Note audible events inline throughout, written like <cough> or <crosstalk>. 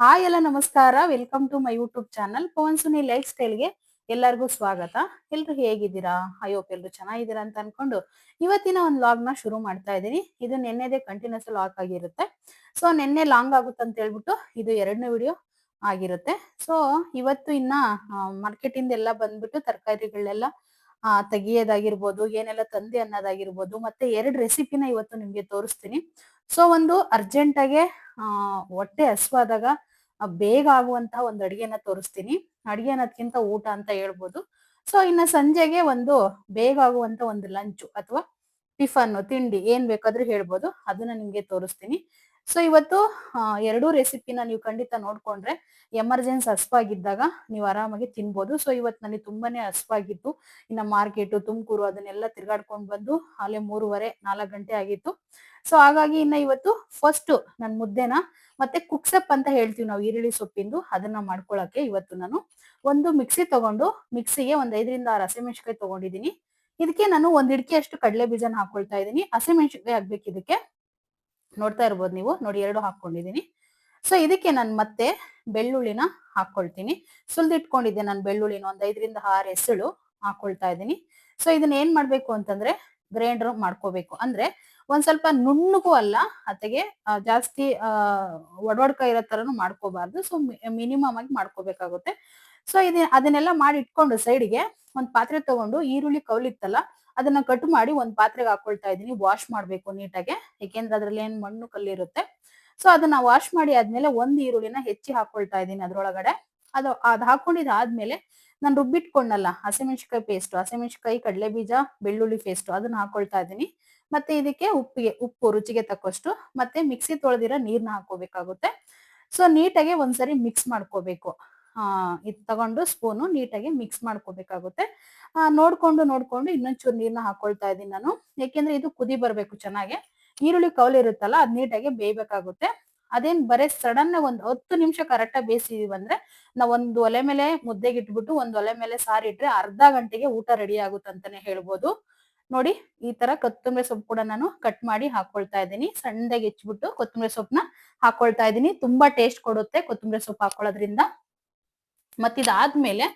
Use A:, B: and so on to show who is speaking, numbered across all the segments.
A: Hi ಎಲ್ಲ ನಮಸ್ಕಾರ. Welcome to my YouTube channel Pavan Suni life ಸ್ಟೈಲ್ಗೆ ಎಲ್ಲರಿಗೂ ಸ್ವಾಗತ. ಎಲ್ರು ಹೇಗಿದ್ದೀರಾ? ಹೋಪ್ ಎಲ್ರು ಚೆನ್ನಾಗಿದ್ದೀರಾ ಅಂತ ಅನ್ಕೊಂಡು ಇವತ್ತಿನ ಒಂದು ಲಾಗ್ನ ಶುರು ಮಾಡ್ತಾ ಇದ್ದೀನಿ. ಇದು ನಿನ್ನೆದೇ ಕಂಟಿನ್ಯೂಸ್ ಲಾಗ್ ಆಗಿರುತ್ತೆ. ಸೊ ನಿನ್ನೆ ಲಾಂಗ್ ಆಗುತ್ತೆ ಅಂತ ಹೇಳ್ಬಿಟ್ಟು ಇದು ಎರಡನೇ ವಿಡಿಯೋ ಆಗಿರುತ್ತೆ. ಸೊ ಇವತ್ತು ಇನ್ನ ಮಾರ್ಕೆಟಿಂದ ಎಲ್ಲ ಬಂದ್ಬಿಟ್ಟು ತರಕಾರಿಗಳೆಲ್ಲ ಆ, ತೆಗಿಯೋದಾಗಿರ್ಬೋದು, ಏನೆಲ್ಲ ತಂದೆ ಅನ್ನೋದಾಗಿರ್ಬೋದು, ಮತ್ತೆ ಎರಡು ರೆಸಿಪಿನ ಇವತ್ತು ನಿಮ್ಗೆ ತೋರಿಸ್ತೀನಿ. ಸೊ ಒಂದು ಅರ್ಜೆಂಟ್ ಆಗಿ, ಆ, ಹೊಟ್ಟೆ ಹಸುವಾದಾಗ ಬೇಗ ಆಗುವಂತಹ ಒಂದು ಅಡಿಗೆನ ತೋರಿಸ್ತೀನಿ. ಅಡಿಗೆ ಅನ್ನೋದ್ಕಿಂತ ಊಟ ಅಂತ ಹೇಳ್ಬೋದು. ಸೊ ಇನ್ನ ಸಂಜೆಗೆ ಒಂದು ಬೇಗ ಆಗುವಂತ ಒಂದು ಲಂಚ್ ಅಥವಾ ಟಿಫನ್ ತಿಂಡಿ ಏನ್ ಬೇಕಾದ್ರೂ ಹೇಳ್ಬೋದು. ಅದನ್ನ ನಿಮ್ಗೆ ತೋರಿಸ್ತೀನಿ. ಸೊ ಇವತ್ತು ಎರಡು ರೆಸಿಪಿನ ನೀವು ಖಂಡಿತ ನೋಡ್ಕೊಂಡ್ರೆ ಎಮರ್ಜೆನ್ಸಿ ಹಸ್ವಾಗಿದ್ದಾಗ ನೀವು ಆರಾಮಾಗಿ ತಿನ್ಬೋದು. ಸೊ ಇವತ್ತು ನನಗೆ ತುಂಬಾನೇ ಹಸ್ವಾಗಿತ್ತು. ಇನ್ನ ಮಾರ್ಕೆಟು ತುಮಕೂರು ಅದನ್ನೆಲ್ಲ ತಿರ್ಗಾಡ್ಕೊಂಡು ಬಂದು ಅಲ್ಲೇ ಮೂರುವರೆ, ನಾಲ್ಕು ಗಂಟೆ ಆಗಿತ್ತು. ಸೊ ಹಾಗಾಗಿ ಇನ್ನ ಇವತ್ತು ಫಸ್ಟ್ ನನ್ನ ಮುದ್ದೆನ ಮತ್ತೆ ಕುಕ್ಸಪ್ ಅಂತ ಹೇಳ್ತೀವಿ ನಾವು ಈರುಳ್ಳಿ ಸೊಪ್ಪಿಂದು. ಅದನ್ನ ಮಾಡ್ಕೊಳಕ್ಕೆ ಇವತ್ತು ನಾನು ಒಂದು ಮಿಕ್ಸಿ ತಗೊಂಡು ಮಿಕ್ಸಿಗೆ ಒಂದ್ ಐದರಿಂದ ಆರು ಹಸಿಮೆಣಸಿಕಾಯಿ ತಗೊಂಡಿದ್ದೀನಿ ಇದಕ್ಕೆ ನಾನು ಒಂದ್ ಇಡ್ಕೆ ಅಷ್ಟು ಕಡಲೆ ಬೀಜನ ಹಾಕೊಳ್ತಾ ಇದ್ದೀನಿ ಹಸಿಮೆಣಸಿಕಾಯಿ ಹಾಕ್ಬೇಕು ಇದಕ್ಕೆ ನೋಡ್ತಾ ಇರ್ಬೋದು ನೀವು. ನೋಡಿ ಎರಡು ಹಾಕೊಂಡಿದೀನಿ ಸೊ ಇದಕ್ಕೆ ನಾನು ಮತ್ತೆ ಬೆಳ್ಳುಳ್ಳಿನ ಹಾಕೊಳ್ತೀನಿ. ಸುಲ್ದಿಟ್ಕೊಂಡಿದ್ದೆ ನಾನು ಬೆಳ್ಳುಳ್ಳಿನ ಒಂದ್ ಐದರಿಂದ ಆರು ಎಸಳು ಹಾಕೊಳ್ತಾ ಇದ್ದೀನಿ. ಸೊ ಇದನ್ನ ಏನ್ ಮಾಡ್ಬೇಕು ಅಂತಂದ್ರೆ ಗ್ರೈಂಡರ್ ಮಾಡ್ಕೋಬೇಕು. ಅಂದ್ರೆ ಒಂದ್ ಸ್ವಲ್ಪ ನುಣ್ಣಗೂ ಅಲ್ಲ ಅತ್ತೆಗೆ ಜಾಸ್ತಿ ಒಡವಡ್ಕ ಇರೋ ತರನು ಮಾಡ್ಕೋಬಾರ್ದು. ಸೊ ಮಿನಿಮಮ್ ಆಗಿ ಮಾಡ್ಕೋಬೇಕಾಗುತ್ತೆ. ಸೊ ಇದ ಅದನ್ನೆಲ್ಲ ಮಾಡಿ ಇಟ್ಕೊಂಡು ಸೈಡ್ಗೆ ಒಂದ್ ಪಾತ್ರೆ ತಗೊಂಡು ಈರುಳ್ಳಿ ಕೌಲಿತ್ತಲ್ಲ ಅದನ್ನ ಕಟ್ ಮಾಡಿ ಒಂದ್ ಪಾತ್ರೆಗೆ ಹಾಕೊಳ್ತಾ ಇದೀನಿ ವಾಶ್ ಮಾಡ್ಬೇಕು ನೀಟಾಗೆ. ಯಾಕೆಂದ್ರೆ ಅದ್ರಲ್ಲಿ ಏನ್ ಮಣ್ಣು ಕಲ್ಲಿರುತ್ತೆ ಸೊ ಅದನ್ನ ವಾಶ್ ಮಾಡಿ ಆದ್ಮೇಲೆ ಒಂದ್ ಈರುಳ್ಳಿನ ಹೆಚ್ಚಿ ಹಾಕೊಳ್ತಾ ಇದೀನಿ ಅದ್ರೊಳಗಡೆ. ಅದು ಅದ್ ಹಾಕೊಂಡಿದ್ ಆದ್ಮೇಲೆ ನಾನು ರುಬ್ಬಿಟ್ಕೊಂಡಲ್ಲ, ಹಸಿಮೆಣಸಿನಕಾಯಿ ಪೇಸ್ಟ್ ಹಸಿಮೆಣಸಿನಕಾಯಿ ಕಡಲೆ ಬೀಜ ಬೆಳ್ಳುಳ್ಳಿ ಪೇಸ್ಟ್ ಅದನ್ನ ಹಾಕೊಳ್ತಾ ಇದೀನಿ ಮತ್ತೆ ಇದಕ್ಕೆ ಉಪ್ಪಿಗೆ, ಉಪ್ಪು ರುಚಿಗೆ ತಕ್ಕಷ್ಟು, ಮತ್ತೆ ಮಿಕ್ಸಿ ತೊಳೆದಿರೋ ನೀರ್ನ ಹಾಕೋಬೇಕಾಗುತ್ತೆ. ಸೊ ನೀಟಾಗಿ ಒಂದ್ಸರಿ ಮಿಕ್ಸ್ ಮಾಡ್ಕೋಬೇಕು. ಇದು ತಗೊಂಡು ಸ್ಪೂನು ನೀಟಾಗಿ ಮಿಕ್ಸ್ ಮಾಡ್ಕೋಬೇಕಾಗುತ್ತೆ. ಆ, ನೋಡ್ಕೊಂಡು ನೋಡ್ಕೊಂಡು ಇನ್ನೊಂಚೂರು ನೀರ್ನ ಹಾಕೊಳ್ತಾ ಇದೀನಿ ನಾನು. ಯಾಕೆಂದ್ರೆ ಇದು ಕುದಿ ಬರ್ಬೇಕು ಚೆನ್ನಾಗಿ. ಈರುಳ್ಳಿ ಕೌಲ್ ಇರುತ್ತಲ್ಲ, ಅದ್ ನೀಟಾಗಿ ಬೇಯ್ಬೇಕಾಗುತ್ತೆ. ಅದೇನ್ ಬರೇ ಸಡನ್ ಒಂದ್ ಹತ್ತು ನಿಮಿಷ ಕರೆಕ್ಟ್ ಆಗಿ ಬೇಯಿಸಿದೀವಿ ಅಂದ್ರೆ ನಾವ್ ಒಂದು ಒಲೆ ಮೇಲೆ ಮುದ್ದೆಗೆ ಇಟ್ಬಿಟ್ಟು ಒಂದ್ ಒಲೆ ಮೇಲೆ ಸಾರಿ ಇಟ್ರೆ ಅರ್ಧ ಗಂಟೆಗೆ ಊಟ ರೆಡಿ ಆಗುತ್ತೆ ಅಂತಾನೆ ಹೇಳ್ಬೋದು. ನೋಡಿ, ಈ ತರ ಕೊತ್ತಂಬರಿ ಸೊಪ್ಪು ಕೂಡ ನಾನು ಕಟ್ ಮಾಡಿ ಹಾಕೊಳ್ತಾ ಇದ್ದೀನಿ. ಸಣ್ಣದಾಗಿ ಹೆಚ್ಚಿಬಿಟ್ಟು ಕೊತ್ತಂಬರಿ ಸೊಪ್ಪನ್ನ ಹಾಕೊಳ್ತಾ ಇದ್ದೀನಿ. ತುಂಬಾ ಟೇಸ್ಟ್ ಕೊಡುತ್ತೆ ಕೊತ್ತಂಬರಿ ಸೊಪ್ಪು ಹಾಕೊಳ್ಳೋದ್ರಿಂದ. ಮತ್ತಿದಾದ್ಮೇಲೆ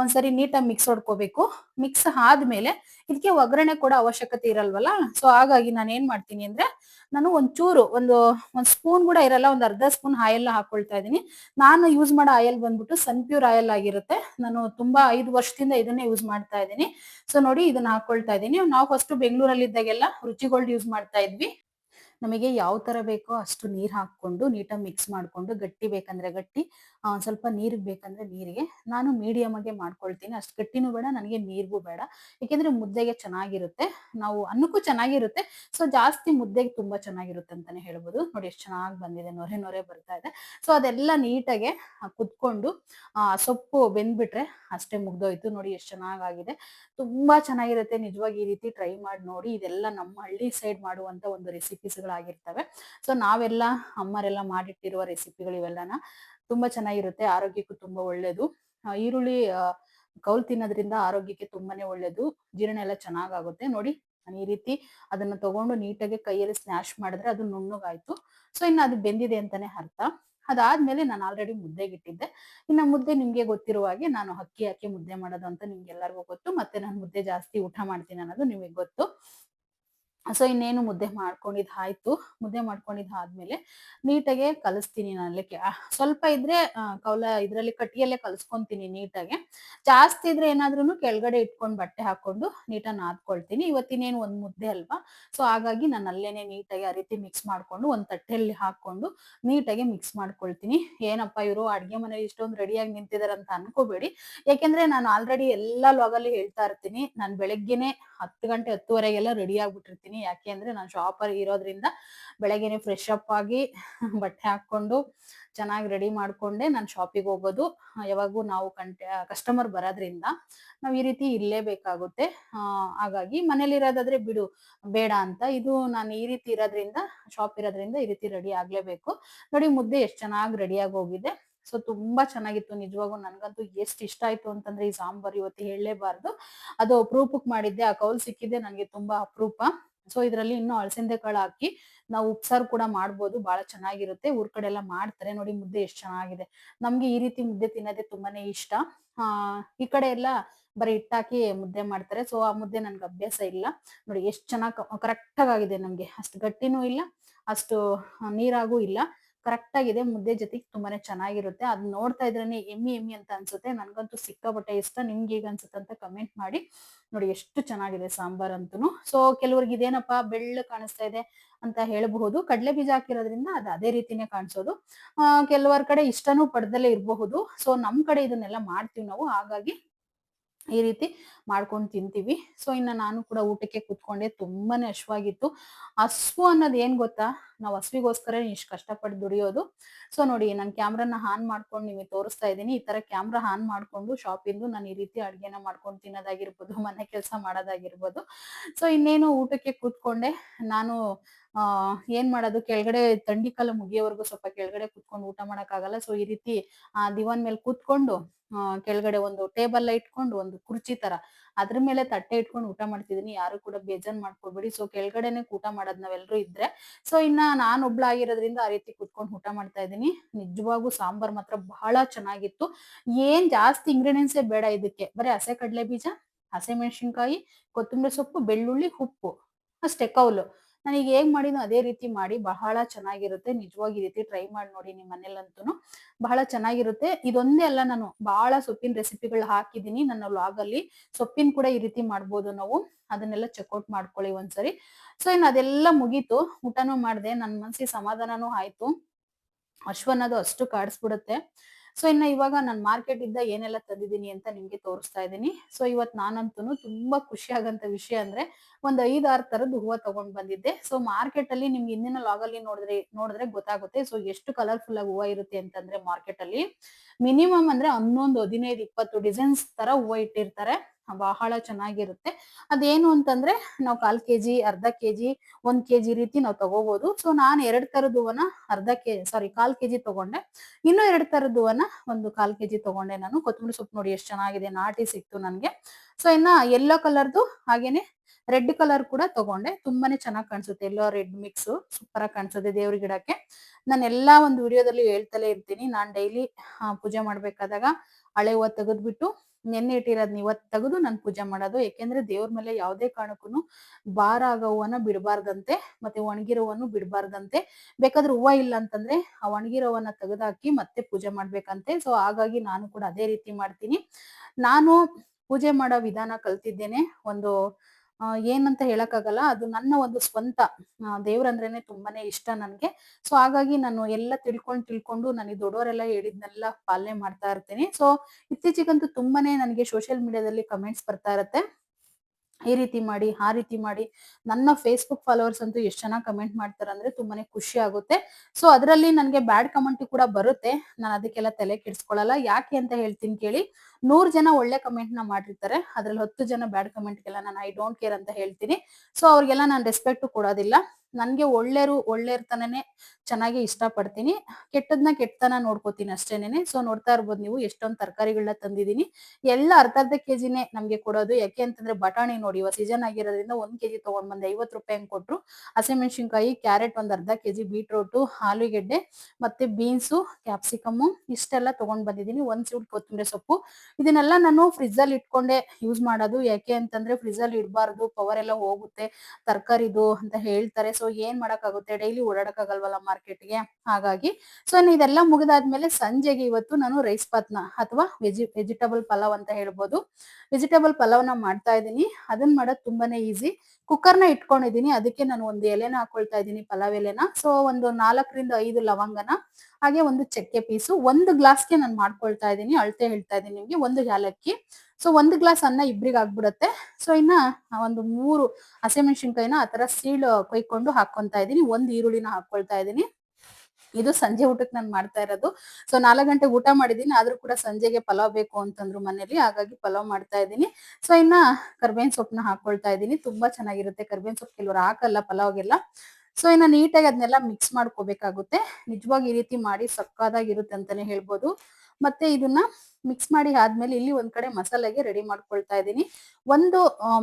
A: ಒಂದ್ಸರಿ ನೀಟಾಗಿ ಮಿಕ್ಸ್ ಹೊಡ್ಕೋಬೇಕು. ಮಿಕ್ಸ್ ಆದ್ಮೇಲೆ ಇದಕ್ಕೆ ಒಗ್ಗರಣೆ ಕೂಡ ಅವಶ್ಯಕತೆ ಇರಲ್ವಲ್ಲ? ಸೊ ಹಾಗಾಗಿ ನಾನು ಏನ್ ಮಾಡ್ತೀನಿ ಅಂದ್ರೆ ನಾನು ಒಂಚೂರು ಒಂದು, ಒಂದ್ ಸ್ಪೂನ್ ಕೂಡ ಇರಲ್ಲ, ಒಂದ್ ಅರ್ಧ ಸ್ಪೂನ್ ಆಯಿಲ್ ಹಾಕೊಳ್ತಾ ಇದೀನಿ ನಾನು ಯೂಸ್ ಮಾಡೋ ಆಯಿಲ್ ಬಂದ್ಬಿಟ್ಟು ಸನ್ಪ್ಯೂರ್ ಆಯಿಲ್ ಆಗಿರುತ್ತೆ. ನಾನು ತುಂಬಾ ಐದು ವರ್ಷದಿಂದ ಇದನ್ನೇ ಯೂಸ್ ಮಾಡ್ತಾ ಇದ್ದೀನಿ. ಸೊ ನೋಡಿ ಇದನ್ನ ಹಾಕೊಳ್ತಾ ಇದ್ದೀನಿ. ನಾವು ಫಸ್ಟ್ ಬೆಂಗಳೂರಲ್ಲಿ ಇದ್ದಾಗೆಲ್ಲ ರುಚಿಗೋಲ್ಡ್ ಯೂಸ್ ಮಾಡ್ತಾ ಇದ್ವಿ. ನಮಗೆ ಯಾವ ತರ ಬೇಕೋ ಅಷ್ಟು ನೀರ್ ಹಾಕೊಂಡು ನೀಟಾಗಿ ಮಿಕ್ಸ್ ಮಾಡ್ಕೊಂಡು ಗಟ್ಟಿ ಬೇಕಂದ್ರೆ ಗಟ್ಟಿ ಸ್ವಲ್ಪ ನೀರಿಗೆ ಬೇಕಂದ್ರೆ ನೀರಿಗೆ ನಾನು ಮೀಡಿಯಮ್ ಆಗಿ ಮಾಡ್ಕೊಳ್ತೀನಿ. ಅಷ್ಟು ಗಟ್ಟಿನೂ ಬೇಡ, ನನಗೆ ನೀರ್ಗೂ ಬೇಡ. ಯಾಕೆಂದ್ರೆ ಮುದ್ದೆಗೆ ಚೆನ್ನಾಗಿರುತ್ತೆ. ನಾವು ಅನ್ನಕ್ಕೂ ಚೆನ್ನಾಗಿರುತ್ತೆ. ಸೊ ಜಾಸ್ತಿ ಮುದ್ದೆಗೆ ತುಂಬಾ ಚೆನ್ನಾಗಿರುತ್ತೆ ಅಂತಾನೆ ಹೇಳ್ಬೋದು. ನೋಡಿ ಎಷ್ಟು ಚೆನ್ನಾಗಿ ಬಂದಿದೆ. ನೊರೆ ನೊರೆ ಬರ್ತಾ ಇದೆ. ಸೊ ಅದೆಲ್ಲ ನೀಟಾಗೆ ಕುತ್ಕೊಂಡು, ಆ, ಸೊಪ್ಪು ಬೆಂದ್ಬಿಟ್ರೆ ಅಷ್ಟೇ ಮುಗ್ದೋಯ್ತು. ನೋಡಿ ಎಷ್ಟು ಚೆನ್ನಾಗಾಗಿದೆ. ತುಂಬಾ ಚೆನ್ನಾಗಿರುತ್ತೆ. ನಿಜವಾಗಿ ಈ ರೀತಿ ಟ್ರೈ ಮಾಡಿ ನೋಡಿ. ಇದೆಲ್ಲ ನಮ್ಮ ಹಳ್ಳಿ ಸೈಡ್ ಮಾಡುವಂತ ಒಂದು ರೆಸಿಪೀಸ್ಗಳಾಗಿರ್ತವೆ ಸೊ ನಾವೆಲ್ಲ ಅಮ್ಮರೆಲ್ಲ ಮಾಡಿಟ್ಟಿರುವ ರೆಸಿಪಿಗಳು ಇವೆಲ್ಲನ ತುಂಬಾ ಚೆನ್ನಾಗಿರುತ್ತೆ, ಆರೋಗ್ಯಕ್ಕೂ ತುಂಬಾ ಒಳ್ಳೇದು. ಈರುಳ್ಳಿ ಕೌಲ್ ತಿನ್ನೋದ್ರಿಂದ ಆರೋಗ್ಯಕ್ಕೆ ತುಂಬಾನೇ ಒಳ್ಳೇದು. ಜೀರ್ಣ ಎಲ್ಲ ಚೆನ್ನಾಗಾಗುತ್ತೆ. ನೋಡಿ, ನಾನು ಈ ರೀತಿ ಅದನ್ನ ತಗೊಂಡು ನೀಟಾಗಿ ಕೈಯಲ್ಲಿ ಸ್ನ್ಯಾಶ್ ಮಾಡಿದ್ರೆ ಅದು ನುಣ್ಣಗಾಯ್ತು. ಸೊ ಇನ್ನು ಅದು ಬೆಂದಿದೆ ಅಂತಾನೆ ಅರ್ಥ. ಅದಾದ್ಮೇಲೆ ನಾನು ಆಲ್ರೆಡಿ ಮುದ್ದೆಗೆ ಇಟ್ಟಿದ್ದೆ. ಇನ್ನು ಮುದ್ದೆ ನಿಮ್ಗೆ ಗೊತ್ತಿರುವ ಹಾಗೆ ನಾನು ಅಕ್ಕಿ ಹಾಕಿ ಮುದ್ದೆ ಮಾಡೋದು ಅಂತ ನಿಮ್ಗೆ ಎಲ್ಲರಿಗೂ ಗೊತ್ತು. ಮತ್ತೆ ನಾನು ಮುದ್ದೆ ಜಾಸ್ತಿ ಊಟ ಮಾಡ್ತೀನಿ ಅನ್ನೋದು ನಿಮಗೆ ಗೊತ್ತು. ಸೊ ಇನ್ನೇನು ಮುದ್ದೆ ಮಾಡ್ಕೊಂಡಿದ್ ಆಯ್ತು. ಮುದ್ದೆ ಮಾಡ್ಕೊಂಡಿದ್ ಆದ್ಮೇಲೆ ನೀಟಾಗೆ ಕಲಿಸ್ತೀನಿ ನಾನು ಲೆಕ್ಕ ಸ್ವಲ್ಪ ಇದ್ರೆ ಕೌಲ ಇದ್ರಲ್ಲಿ ಕಟ್ಟಿಯಲ್ಲೇ ಕಲಿಸ್ಕೊಂತೀನಿ ನೀಟಾಗೆ. ಜಾಸ್ತಿ ಇದ್ರೆ ಏನಾದ್ರೂ ಕೆಳಗಡೆ ಇಟ್ಕೊಂಡು ಬಟ್ಟೆ ಹಾಕೊಂಡು ನೀಟಾಗಿ ನಾದ್ಕೊಳ್ತೀನಿ. ಇವತ್ತಿನೇನು ಒಂದ್ ಮುದ್ದೆ ಅಲ್ವಾ? ಸೊ ಹಾಗಾಗಿ ನಾನು ಅಲ್ಲೇನೆ ನೀಟಾಗಿ ಆ ರೀತಿ ಮಿಕ್ಸ್ ಮಾಡ್ಕೊಂಡು ಒಂದ್ ತಟ್ಟೆಯಲ್ಲಿ ಹಾಕೊಂಡು ನೀಟಾಗಿ ಮಿಕ್ಸ್ ಮಾಡ್ಕೊಳ್ತೀನಿ. ಏನಪ್ಪ ಇವರು ಅಡ್ಗೆ ಮನೇಲಿ ಇಷ್ಟೊಂದು ರೆಡಿಯಾಗಿ ನಿಂತಿದ್ದಾರೆ ಅಂತ ಅನ್ಕೋಬೇಡಿ. ಯಾಕೆಂದ್ರೆ ನಾನು ಆಲ್ರೆಡಿ ಎಲ್ಲಾ ಲಾಗಲ್ಲಿ ಹೇಳ್ತಾ ಇರ್ತೀನಿ. ನಾನು ಬೆಳಗ್ಗೆನೆ ಹತ್ತು ಗಂಟೆ ಹತ್ತುವರೆಗೆಲ್ಲ ರೆಡಿ ಆಗ್ಬಿಟ್ಟಿರ್ತೀನಿ ಯಾಕೆ ಅಂದ್ರೆ ನಾನು ಶಾಪರ್ ಇರೋದ್ರಿಂದ ಬೆಳಗ್ಗೆನೆ ಫ್ರೆಶ್ ಅಪ್ ಆಗಿ <laughs> ಬಟ್ಟೆ ಹಾಕೊಂಡು ಚೆನ್ನಾಗಿ ರೆಡಿ ಮಾಡ್ಕೊಂಡೆ ನಾನು ಶಾಪಿಗೆ ಹೋಗೋದು. ಯಾವಾಗೂ ನಾವು ಕಂಟೆ ಕಸ್ಟಮರ್ ಬರೋದ್ರಿಂದ ನಾವು ಈ ರೀತಿ ಇರ್ಲೇಬೇಕಾಗುತ್ತೆ ಆ, ಹಾಗಾಗಿ ಮನೇಲಿ ಇರೋದಾದ್ರೆ ಬಿಡು ಬೇಡ ಅಂತ. ಇದು ನಾನು ಈ ರೀತಿ ಇರೋದ್ರಿಂದ ಶಾಪ್ ಇರೋದ್ರಿಂದ ಈ ರೀತಿ ರೆಡಿ ಆಗ್ಲೇಬೇಕು. ನೋಡಿ ಮುದ್ದೆ ಎಷ್ಟು ಚೆನ್ನಾಗಿ ರೆಡಿಯಾಗಿ ಹೋಗಿದೆ. ಸೊ ತುಂಬಾ ಚೆನ್ನಾಗಿತ್ತು. ನಿಜವಾಗೂ ನನ್ಗಂತೂ ಎಷ್ಟು ಇಷ್ಟ ಆಯ್ತು ಅಂತಂದ್ರೆ ಈ ಸಾಂಬಾರ್ ಇವತ್ತು ಹೇಳಲೇಬಾರ್ದು. ಅದು ಅಪರೂಪಕ್ಕೆ ಮಾಡಿದ್ದೆ. ಆ ಕೌಲ್ ಸಿಕ್ಕಿದ್ದೆ ನನಗೆ ತುಂಬಾ ಅಪರೂಪ. ಸೊ ಇದರಲ್ಲಿ ಇನ್ನೂ ಅಳಸಂದೆ ಕಾಳು ಹಾಕಿ ನಾವು ಉಪ್ಸಾರು ಕೂಡ ಮಾಡ್ಬೋದು ಬಹಳ ಚೆನ್ನಾಗಿರುತ್ತೆ. ಊರ್ ಕಡೆ ಎಲ್ಲ ಮಾಡ್ತಾರೆ, ನೋಡಿ ಮುದ್ದೆ ಎಷ್ಟು ಚೆನ್ನಾಗಿದೆ. ನಮ್ಗೆ ಈ ರೀತಿ ಮುದ್ದೆ ತಿನ್ನೋದೇ ತುಂಬಾನೇ ಇಷ್ಟ. ಆ ಈ ಕಡೆ ಎಲ್ಲ ಬರೀ ಹಿಟ್ಟಾಕಿ ಮುದ್ದೆ ಮಾಡ್ತಾರೆ. ಸೊ ಆ ಮುದ್ದೆ ನನ್ಗೆ ಅಭ್ಯಾಸ ಇಲ್ಲ. ನೋಡಿ ಎಷ್ಟು ಚೆನ್ನಾಗಿ ಕರೆಕ್ಟ್ ಆಗಿದೆ ನಮ್ಗೆ. ಅಷ್ಟು ಗಟ್ಟಿನೂ ಇಲ್ಲ, ಅಷ್ಟು ನೀರಾಗೂ ಇಲ್ಲ. ಕರೆಕ್ಟ್ ಆಗಿದೆ ಮುದ್ದೆ ಜೊತೆಗೆ ತುಂಬಾನೇ ಚೆನ್ನಾಗಿರುತ್ತೆ. ಅದ್ ನೋಡ್ತಾ ಇದ್ರೇನೆ ಎಮ್ಮಿ ಎಮ್ಮಿ ಅಂತ ಅನ್ಸುತ್ತೆ. ನನ್ಗಂತೂ ಸಿಕ್ಕಾಪಟ್ಟೆ ಇಷ್ಟ. ನಿಮ್ಗೆ ಈಗ ಅನ್ಸುತ್ತೆ ಅಂತ ಕಮೆಂಟ್ ಮಾಡಿ. ನೋಡಿ ಎಷ್ಟು ಚೆನ್ನಾಗಿದೆ ಸಾಂಬಾರ್ ಅಂತೂ ಸೊ ಕೆಲವ್ರಿಗೆ ಇದೇನಪ್ಪ, ಬೆಳ್ಳು ಕಾಣಿಸ್ತಾ ಇದೆ ಅಂತ ಹೇಳಬಹುದು. ಕಡಲೆ ಬೀಜ ಹಾಕಿರೋದ್ರಿಂದ ಅದು ಅದೇ ರೀತಿನೇ ಕಾಣಿಸೋದು. ಆ, ಕೆಲವರ ಕಡೆ ಇಷ್ಟನೂ ಪಡ್ದಲ್ಲೇ ಇರಬಹುದು. ಸೊ ನಮ್ ಕಡೆ ಇದನ್ನೆಲ್ಲ ಮಾಡ್ತೀವಿ ನಾವು. ಹಾಗಾಗಿ ಈ ರೀತಿ ಮಾಡ್ಕೊಂಡು ತಿಂತೀವಿ. ಸೊ ಇನ್ನ ನಾನು ಕೂಡ ಊಟಕ್ಕೆ ಕುತ್ಕೊಂಡೆ. ತುಂಬಾನೇ ಹಶ್ವಾಗಿತ್ತು. ಹಸ್ವು ಅನ್ನೋದು ಏನ್ ಗೊತ್ತಾ? ನಾವು ಹಸ್ವಿಗೋಸ್ಕರ ಇಷ್ಟು ಕಷ್ಟಪಟ್ಟು ದುಡಿಯೋದು. ಸೊ ನೋಡಿ, ನಾನು ಕ್ಯಾಮ್ರಾನ ಆನ್ ಮಾಡ್ಕೊಂಡು ನಿಮಗೆ ತೋರಿಸ್ತಾ ಇದ್ದೀನಿ. ಈ ತರ ಕ್ಯಾಮ್ರಾ ಆನ್ ಮಾಡ್ಕೊಂಡು ಶಾಪಿಂದು ನಾನು ಈ ರೀತಿ ಅಡ್ಗೆನ ಮಾಡ್ಕೊಂಡು ತಿನ್ನೋದಾಗಿರ್ಬೋದು, ಮನೆ ಕೆಲಸ ಮಾಡೋದಾಗಿರ್ಬೋದು. ಸೊ ಇನ್ನೇನು ಊಟಕ್ಕೆ ಕೂತ್ಕೊಂಡೆ. ನಾನು, ಆ, ಏನ್ ಮಾಡೋದು? ಕೆಳಗಡೆ ಕಾಲ ಮುಗಿಯೋವರೆಗೂ ಸ್ವಲ್ಪ ಕೆಳಗಡೆ ಕೂತ್ಕೊಂಡು ಊಟ ಮಾಡಕ್ಕಾಗಲ್ಲ. ಸೊ ಈ ರೀತಿ, ಆ, ದಿವಾನ್ ಮೇಲೆ ಕೂತ್ಕೊಂಡು ಕೆಳಗಡೆ ಒಂದು ಟೇಬಲ್ ಇಟ್ಕೊಂಡು ಒಂದು ಕುರ್ಚಿ ತರ ಅದ್ರ ಮೇಲೆ ತಟ್ಟೆ ಇಟ್ಕೊಂಡು ಊಟ ಮಾಡ್ತಿದೀನಿ, ಯಾರು ಕೂಡ ಬೇಜಾರ್ ಮಾಡ್ಕೊಬೇಡಿ. ಸೊ ಕೆಳಗಡೆನೆ ಊಟ ಮಾಡೋದ್ ನಾವೆಲ್ಲರೂ ಇದ್ರೆ. ಸೊ ಇನ್ನ ನಾನ್ ಒಬ್ಳಾಗಿರೋದ್ರಿಂದ ಆ ರೀತಿ ಕುತ್ಕೊಂಡು ಊಟ ಮಾಡ್ತಾ ಇದ್ದೀನಿ. ನಿಜವಾಗೂ ಸಾಂಬಾರ್ ಮಾತ್ರ ಬಹಳ ಚೆನ್ನಾಗಿತ್ತು. ಏನ್ ಜಾಸ್ತಿ ಇಂಗ್ರೀಡಿಯೆಂಟ್ಸೇ ಬೇಡ ಇದಕ್ಕೆ. ಬರೀ ಹಸೆ ಕಡಲೆ ಬೀಜ ಹಸೆ ಮೆಣಸಿನ್ಕಾಯಿ, ಕೊತ್ತಂಬರಿ ಸೊಪ್ಪು, ಬೆಳ್ಳುಳ್ಳಿ, ಉಪ್ಪು. ಅಷ್ಟೇ, ಕೌಲು. ನನಗೆ ಹೇಗ್ ಮಾಡಿನೋ ಅದೇ ರೀತಿ ಮಾಡಿ ಬಹಳ ಚೆನ್ನಾಗಿರುತ್ತೆ. ನಿಜವಾಗಿ ಈ ರೀತಿ ಟ್ರೈ ಮಾಡಿ ನೋಡಿ ನಿಮ್ಮ ಮನೇಲಂತೂ ಬಹಳ ಚೆನ್ನಾಗಿರುತ್ತೆ. ಇದೊಂದೇ ಅಲ್ಲ ನಾನು ಬಹಳ ಸೊಪ್ಪಿನ ರೆಸಿಪಿಗಳು ಹಾಕಿದ್ದೀನಿ. ನನ್ನ ವ್ಲಾಗ್ ಅಲ್ಲಿ ಸೊಪ್ಪಿನ ಕೂಡ ಈ ರೀತಿ ಮಾಡ್ಬೋದು ನಾವು. ಅದನ್ನೆಲ್ಲ ಚೆಕ್ಔಟ್ ಮಾಡ್ಕೊಳ್ಳಿ ಒಂದ್ಸರಿ. ಸೊ ಇನ್ನು ಅದೆಲ್ಲ ಮುಗೀತು. ಊಟನೂ ಮಾಡಿದೆ. ನನ್ನ ಮನ್ಸಿಗೆ ಸಮಾಧಾನನೂ ಆಯ್ತು. ಅದು ಅಷ್ಟು ಕಾಡಿಸ್ಬಿಡುತ್ತೆ. ಸೊ ಇನ್ನ ಇವಾಗ ನಾನು ಮಾರ್ಕೆಟ್ ಇಂದ ಏನೆಲ್ಲ ತಂದಿದ್ದೀನಿ ಅಂತ ನಿಮ್ಗೆ ತೋರಿಸ್ತಾ ಇದ್ದೀನಿ. ಸೊ ಇವತ್ ನಾನಂತೂ ತುಂಬಾ ಖುಷಿ ಆಗಂತ ವಿಷಯ ಅಂದ್ರೆ ಒಂದ್ ಐದ್ ಆರ್ ತರದ್ ಹೂವ ತಗೊಂಡ್ ಬಂದಿದ್ದೆ. ಸೊ ಮಾರ್ಕೆಟ್ ಅಲ್ಲಿ ನಿಮ್ಗೆ ಇಂದಿನ ಲಾಗ್ ಅಲ್ಲಿ ನೋಡಿದ್ರೆ ನೋಡಿದ್ರೆ ಗೊತ್ತಾಗುತ್ತೆ. ಸೊ ಎಷ್ಟು ಕಲರ್ಫುಲ್ ಆಗಿ ಹೂವ ಇರುತ್ತೆ ಅಂತಂದ್ರೆ ಮಾರ್ಕೆಟ್ ಅಲ್ಲಿ ಮಿನಿಮಮ್ ಅಂದ್ರೆ ಹನ್ನೊಂದು, ಹದಿನೈದು, ಇಪ್ಪತ್ತು ಡಿಸೈನ್ಸ್ ತರ ಹೂವ ಇಟ್ಟಿರ್ತಾರೆ. ಬಹಳ ಚೆನ್ನಾಗಿರುತ್ತೆ. ಅದೇನು ಅಂತಂದ್ರೆ ನಾವು ಕಾಲ್ ಕೆಜಿ, ಅರ್ಧ ಕೆಜಿ, ಒಂದ್ ಕೆಜಿ ರೀತಿ ನಾವು ತಗೋಬಹುದು ಸೊ ನಾನ್ ಎರಡ್ ತರದ ಹೂವನ ಅರ್ಧ ಕೆ ಸಾರಿ ಕಾಲ್ ಕೆಜಿ ತಗೊಂಡೆ. ಇನ್ನೂ ಎರಡ್ ತರದ ಹೂವನ ಒಂದು ಕಾಲ್ ಕೆಜಿ ತಗೊಂಡೆ ನಾನು. ಕೊತ್ತಂಬರಿ ಸೊಪ್ಪು ನೋಡಿ ಎಷ್ಟು ಚೆನ್ನಾಗಿದೆ, ನಾಟಿ ಸಿಕ್ತು ನನ್ಗೆ. ಸೊ ಇನ್ನ ಎಲ್ಲೋ ಕಲರ್ದು ಹಾಗೇನೆ ರೆಡ್ ಕಲರ್ ಕೂಡ ತಗೊಂಡೆ. ತುಂಬಾನೇ ಚೆನ್ನಾಗಿ ಕಾಣಿಸುತ್ತೆ. ಎಲ್ಲೋ ರೆಡ್ ಮಿಕ್ಸ್ ಸೂಪರ್ ಆಗಿ ಕಾಣಿಸುತ್ತೆ ದೇವ್ರ ಗಿಡಕ್ಕೆ. ನಾನು ಎಲ್ಲಾ ಒಂದು ವಿಡಿಯೋದಲ್ಲಿ ಹೇಳ್ತಲೇ ಇರ್ತೀನಿ. ನಾನು ಡೈಲಿ ಪೂಜೆ ಮಾಡ್ಬೇಕಾದಾಗ ಹಳೆ ಹೂವ ತೆಗೆದ್ಬಿಟ್ಟು ನೆನ್ನೆ ಇಟ್ಟಿರೋದ್ ಇವತ್ತು ತೆಗೆದು ನಾನು ಪೂಜೆ ಮಾಡೋದು. ಯಾಕೆಂದ್ರೆ ದೇವ್ರ ಮೇಲೆ ಯಾವುದೇ ಕಾರಣಕ್ಕೂ ಬಾರ ಆಗೋ ಹೂವನ ಬಿಡಬಾರ್ದಂತೆ, ಮತ್ತೆ ಒಣಗಿರೋ ಹೂವನ್ನು ಬಿಡಬಾರ್ದಂತೆ. ಬೇಕಾದ್ರೆ ಹೂವ ಇಲ್ಲ ಅಂತಂದ್ರೆ ಆ ಒಣಗಿರೋವನ್ನ ತೆಗೆದಾಕಿ ಮತ್ತೆ ಪೂಜೆ ಮಾಡ್ಬೇಕಂತೆ. ಸೊ ಹಾಗಾಗಿ ನಾನು ಕೂಡ ಅದೇ ರೀತಿ ಮಾಡ್ತೀನಿ. ನಾನು ಪೂಜೆ ಮಾಡೋ ವಿಧಾನ ಕಲ್ತಿದ್ದೇನೆ. ಒಂದು ಏನಂತ ಹೇಳಕ್ಕಾಗಲ್ಲ, ಅದು ನನ್ನ ಒಂದು ಸ್ವಂತ ದೇವ್ರಂದ್ರೇನೆ ತುಂಬಾನೇ ಇಷ್ಟ ನನ್ಗೆ. ಸೊ ಹಾಗಾಗಿ ನಾನು ಎಲ್ಲ ತಿಳ್ಕೊಂಡು ತಿಳ್ಕೊಂಡು ನನಗೆ ದೊಡ್ಡವರೆಲ್ಲ ಹೇಳಿದ್ನೆಲ್ಲ ಪಾಲನೆ ಮಾಡ್ತಾ ಇರ್ತೀನಿ. ಸೊ ಇತ್ತೀಚೆಗಂತೂ ತುಂಬಾನೇ ನನಗೆ ಸೋಷಿಯಲ್ ಮೀಡಿಯಾದಲ್ಲಿ ಕಮೆಂಟ್ಸ್ ಬರ್ತಾ ಇರತ್ತೆ. ಈ ರೀತಿ ಮಾಡಿ, ಆ ರೀತಿ ಮಾಡಿ. ನನ್ನ ಫೇಸ್ಬುಕ್ ಫಾಲೋವರ್ಸ್ ಅಂತೂ ಎಷ್ಟು ಚೆನ್ನಾಗಿ ಕಮೆಂಟ್ ಮಾಡ್ತಾರೆ ಅಂದ್ರೆ ತುಂಬಾನೇ ಖುಷಿ ಆಗುತ್ತೆ. ಸೊ ಅದರಲ್ಲಿ ನನಗೆ ಬ್ಯಾಡ್ ಕಮೆಂಟ್ ಕೂಡ ಬರುತ್ತೆ. ನಾನು ಅದಕ್ಕೆಲ್ಲ ತಲೆ ಕೆಡಿಸ್ಕೊಳ್ಳಲ್ಲ ಯಾಕೆ ಅಂತ ಹೇಳ್ತೀನಿ ಕೇಳಿ. ನೂರ್ ಜನ ಒಳ್ಳೆ ಕಮೆಂಟ್ನ ಮಾಡಿರ್ತಾರೆ. ಅದ್ರಲ್ಲಿ ಹತ್ತು ಜನ ಬ್ಯಾಡ್ ಕಮೆಂಟ್ಗೆಲ್ಲ ನಾನು ಐ ಡೋಂಟ್ ಕೇರ್ ಅಂತ ಹೇಳ್ತೀನಿ. ಸೊ ಅವ್ರಿಗೆಲ್ಲ ನಾನು ರೆಸ್ಪೆಕ್ಟ್ ಕೊಡೋದಿಲ್ಲ. ನನ್ಗೆ ಒಳ್ಳೇರು ಒಳ್ಳೇರ್ತನೇ ಚೆನ್ನಾಗಿ ಇಷ್ಟಪಡ್ತೀನಿ. ಕೆಟ್ಟದ್ನ ಕೆಟ್ಟತನ ನೋಡ್ಕೋತೀನಿ ಅಷ್ಟೇನೆ ಸೊ ನೋಡ್ತಾ ಇರ್ಬೋದು ನೀವು ಎಷ್ಟೊಂದು ತರಕಾರಿಗಳನ್ನ ತಂದಿದ್ದೀನಿ. ಎಲ್ಲ ಅರ್ಧ ಅರ್ಧ ಕೆಜಿನೇ ನಮ್ಗೆ ಕೊಡೋದು. ಯಾಕೆ ಅಂತಂದ್ರೆ ಬಟಾಣಿ ನೋಡಿ, ಇವಾಗ ಸೀಸನ್ ಆಗಿರೋದ್ರಿಂದ ಒಂದ್ ಕೆಜಿ ತಗೊಂಡ್ ಬಂದೆ. ಐವತ್ತು ರೂಪಾಯಿ ಹಂಗ್ ಕೊಟ್ರು. ಹಸಿಮೆಣಸಿನ್ಕಾಯಿ ಕ್ಯಾರೆಟ್ ಒಂದ್ ಅರ್ಧ ಕೆಜಿ, ಬೀಟ್ರೋಟು, ಆಲೂಗೆಡ್ಡೆ ಮತ್ತೆ ಬೀನ್ಸು, ಕ್ಯಾಪ್ಸಿಕಮ್ಮು ಇಷ್ಟೆಲ್ಲ ತಗೊಂಡ್ ಬಂದಿದ್ದೀನಿ. ಒಂದ್ ಸೂಟ್ ಕೊತ್ತಂಬರಿ ಸೊಪ್ಪು. ಇದನ್ನೆಲ್ಲ ನಾನು ಫ್ರಿಜ್ ಅಲ್ಲಿ ಇಟ್ಕೊಂಡೆ ಯೂಸ್ ಮಾಡೋದು. ಯಾಕೆ ಅಂತಂದ್ರೆ ಫ್ರಿಜ್ ಅಲ್ಲಿ ಇಡಬಾರ್ದು. ಪವರ್ ಎಲ್ಲ ಹೋಗುತ್ತೆ. ತರಕಾರಿದು ಅಂತ ಹೇಳ್ತಾರೆ. ಸೊ ಏನ್ ಮಾಡಕ್ಕಾಗುತ್ತೆ? ಡೈಲಿ ಓಡಾಡಕ್ಕಾಗಲ್ವಲ್ಲ ಮಾರ್ಕೆಟ್ಗೆ? ಹಾಗಾಗಿ ಸೊ ಇದೆಲ್ಲ ಮುಗಿದಾದ್ಮೇಲೆ ಸಂಜೆಗೆ ಇವತ್ತು ನಾನು ರೈಸ್ ಪಾತ್ನ ಅಥವಾ ವೆಜಿ ವೆಜಿಟೇಬಲ್ ಪಲಾವ್ ಅಂತ ಹೇಳ್ಬೋದು. ವೆಜಿಟಬಲ್ ಪಲಾವ್ನ ಮಾಡ್ತಾ ಇದ್ದೀನಿ. ಅದನ್ನ ಮಾಡೋದು ತುಂಬಾನೇ ಈಸಿ ಕುಕ್ಕರ್ನ ಇಟ್ಕೊಂಡಿದ್ದೀನಿ. ಅದಕ್ಕೆ ನಾನು ಒಂದು ಎಲೆನ ಹಾಕೊಳ್ತಾ ಇದ್ದೀನಿ, ಪಲಾವ್ ಎಲೆನ. ಸೊ ಒಂದು ನಾಲ್ಕರಿಂದ ಐದು ಲವಂಗನ, ಹಾಗೆ ಒಂದು ಚಕ್ಕೆ ಪೀಸು. ಒಂದು ಗ್ಲಾಸ್ಗೆ ನಾನು ಮಾಡ್ಕೊಳ್ತಾ ಇದ್ದೀನಿ, ಅಳತೆ ಹೇಳ್ತಾ ಇದ್ದೀನಿ ನಿಮ್ಗೆ. ಒಂದು ಯಾಲಕ್ಕಿ ಸೊ ಒಂದು ಗ್ಲಾಸ್ ಅನ್ನ ಇಬ್ರಿಗೆ ಆಗ್ಬಿಡತ್ತೆ. ಸೊ ಇನ್ನ ಒಂದು ಮೂರು ಹಸಿಮೆಣಸಿನ್ಕಾಯಿನ ಆ ತರ ಸೀಳು ಕೊಯ್ಕೊಂಡು ಹಾಕೊಂತ ಇದೀನಿ ಒಂದು ಈರುಳ್ಳಿನ ಹಾಕೊಳ್ತಾ ಇದೀನಿ ಇದು ಸಂಜೆ ಊಟಕ್ಕೆ ನಾನು ಮಾಡ್ತಾ ಇರೋದು. ಸೊ ನಾಲ್ಕು ಗಂಟೆಗೆ ಊಟ ಮಾಡಿದ್ದೀನಿ. ಆದ್ರೂ ಕೂಡ ಸಂಜೆಗೆ ಪಲಾವ್ ಬೇಕು ಅಂತಂದ್ರು ಮನೇಲಿ. ಹಾಗಾಗಿ ಪಲಾವ್ ಮಾಡ್ತಾ ಇದ್ದೀನಿ. ಸೊ ಇನ್ನ ಕರ್ಬೇವಿನ ಸೊಪ್ಪನ್ನ ಹಾಕೊಳ್ತಾ ಇದ್ದೀನಿ. ತುಂಬಾ ಚೆನ್ನಾಗಿರುತ್ತೆ. ಕರ್ಬೇವಿನ ಸೊಪ್ಪು ಕೆಲವರು ಹಾಕಲ್ಲ ಪಲಾವ್ಗೆಲ್ಲ. ಸೊ ಇನ್ನ ನೀಟಾಗಿ ಅದನ್ನೆಲ್ಲ ಮಿಕ್ಸ್ ಮಾಡ್ಕೋಬೇಕಾಗುತ್ತೆ. ನಿಜವಾಗಿ ಈ ರೀತಿ ಮಾಡಿ ಸಕ್ಕದಾಗಿರುತ್ತೆ ಅಂತಾನೆ ಹೇಳ್ಬೋದು. ಮತ್ತೆ ಇದನ್ನ ಮಿಕ್ಸ್ ಮಾಡಿ ಆದ್ಮೇಲೆ ಇಲ್ಲಿ ಒಂದ್ ಕಡೆ ಮಸಾಲೆಗೆ ರೆಡಿ ಮಾಡ್ಕೊಳ್ತಾ ಇದ್ದೀನಿ. ಒಂದು